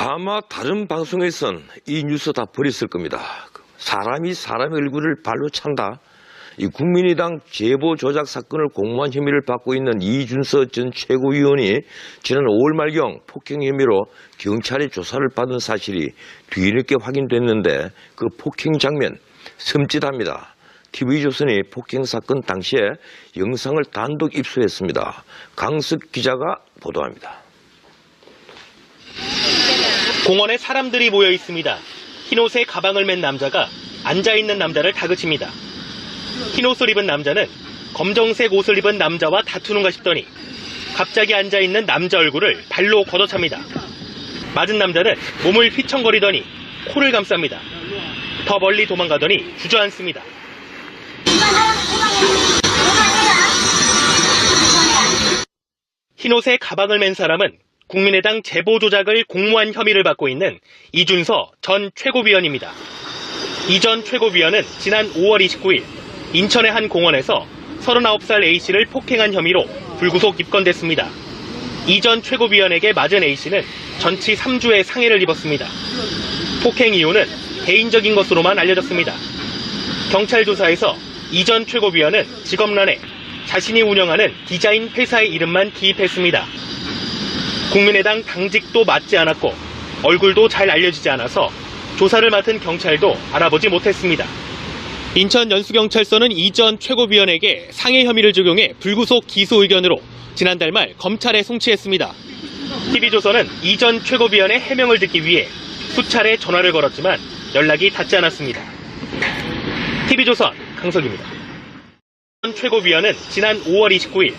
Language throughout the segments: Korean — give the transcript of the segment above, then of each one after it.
아마 다른 방송에선 이 뉴스 다 버렸을 겁니다. 사람이 사람의 얼굴을 발로 찬다. 이 국민의당 제보 조작 사건을 공무원 혐의를 받고 있는 이준서 전 최고위원이 지난 5월 말경 폭행 혐의로 경찰의 조사를 받은 사실이 뒤늦게 확인됐는데 그 폭행 장면 섬찟합니다. TV조선이 폭행 사건 당시에 영상을 단독 입수했습니다. 강석 기자가 보도합니다. 공원에 사람들이 모여 있습니다. 흰옷에 가방을 맨 남자가 앉아있는 남자를 다그칩니다. 흰옷을 입은 남자는 검정색 옷을 입은 남자와 다투는가 싶더니 갑자기 앉아있는 남자 얼굴을 발로 걷어찹니다. 맞은 남자는 몸을 휘청거리더니 코를 감쌉니다. 더 멀리 도망가더니 주저앉습니다. 흰옷에 가방을 맨 사람은 국민의당 제보 조작을 공모한 혐의를 받고 있는 이준서 전 최고위원입니다. 이 전 최고위원은 지난 5월 29일 인천의 한 공원에서 39살 A씨를 폭행한 혐의로 불구속 입건됐습니다. 이 전 최고위원에게 맞은 A씨는 전치 3주의 상해를 입었습니다. 폭행 이유는 개인적인 것으로만 알려졌습니다. 경찰 조사에서 이 전 최고위원은 직업란에 자신이 운영하는 디자인 회사의 이름만 기입했습니다. 국민의당 당직도 맞지 않았고 얼굴도 잘 알려지지 않아서 조사를 맡은 경찰도 알아보지 못했습니다. 인천 연수경찰서는 이전 최고위원에게 상해 혐의를 적용해 불구속 기소 의견으로 지난달 말 검찰에 송치했습니다. TV조선은 이전 최고위원의 해명을 듣기 위해 수차례 전화를 걸었지만 연락이 닿지 않았습니다. TV조선 강석입니다. 전 최고위원은 지난 5월 29일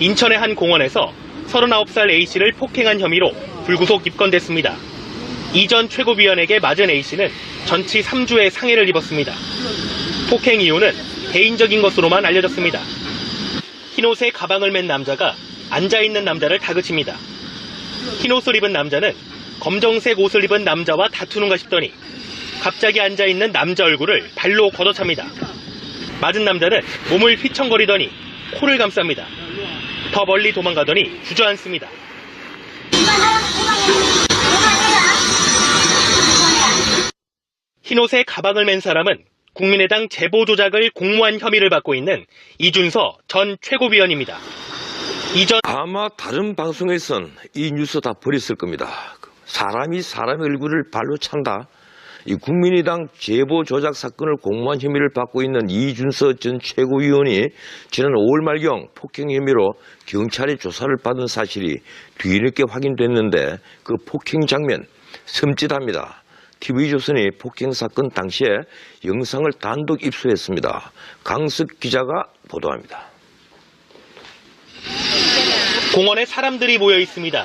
인천의 한 공원에서 39살 A씨를 폭행한 혐의로 불구속 입건됐습니다. 이전 최고위원에게 맞은 A씨는 전치 3주의 상해를 입었습니다. 폭행 이유는 개인적인 것으로만 알려졌습니다. 흰옷에 가방을 맨 남자가 앉아있는 남자를 다그칩니다. 흰옷을 입은 남자는 검정색 옷을 입은 남자와 다투는가 싶더니 갑자기 앉아있는 남자 얼굴을 발로 걷어찹니다. 맞은 남자는 몸을 휘청거리더니 코를 감쌉니다. 더 멀리 도망가더니 주저앉습니다. 흰옷에 가방을 맨 사람은 국민의당 제보 조작을 공모한 혐의를 받고 있는 이준서 전 최고위원입니다. 이전 아마 다른 방송에선 이 뉴스 다 버렸을 겁니다. 사람이 사람의 얼굴을 발로 찬다. 이 국민의당 제보 조작 사건을 공무원 혐의를 받고 있는 이준서 전 최고위원이 지난 5월 말경 폭행 혐의로 경찰의 조사를 받은 사실이 뒤늦게 확인됐는데 그 폭행 장면 섬찟합니다. TV조선이 폭행 사건 당시에 영상을 단독 입수했습니다. 강석 기자가 보도합니다. 공원에 사람들이 모여 있습니다.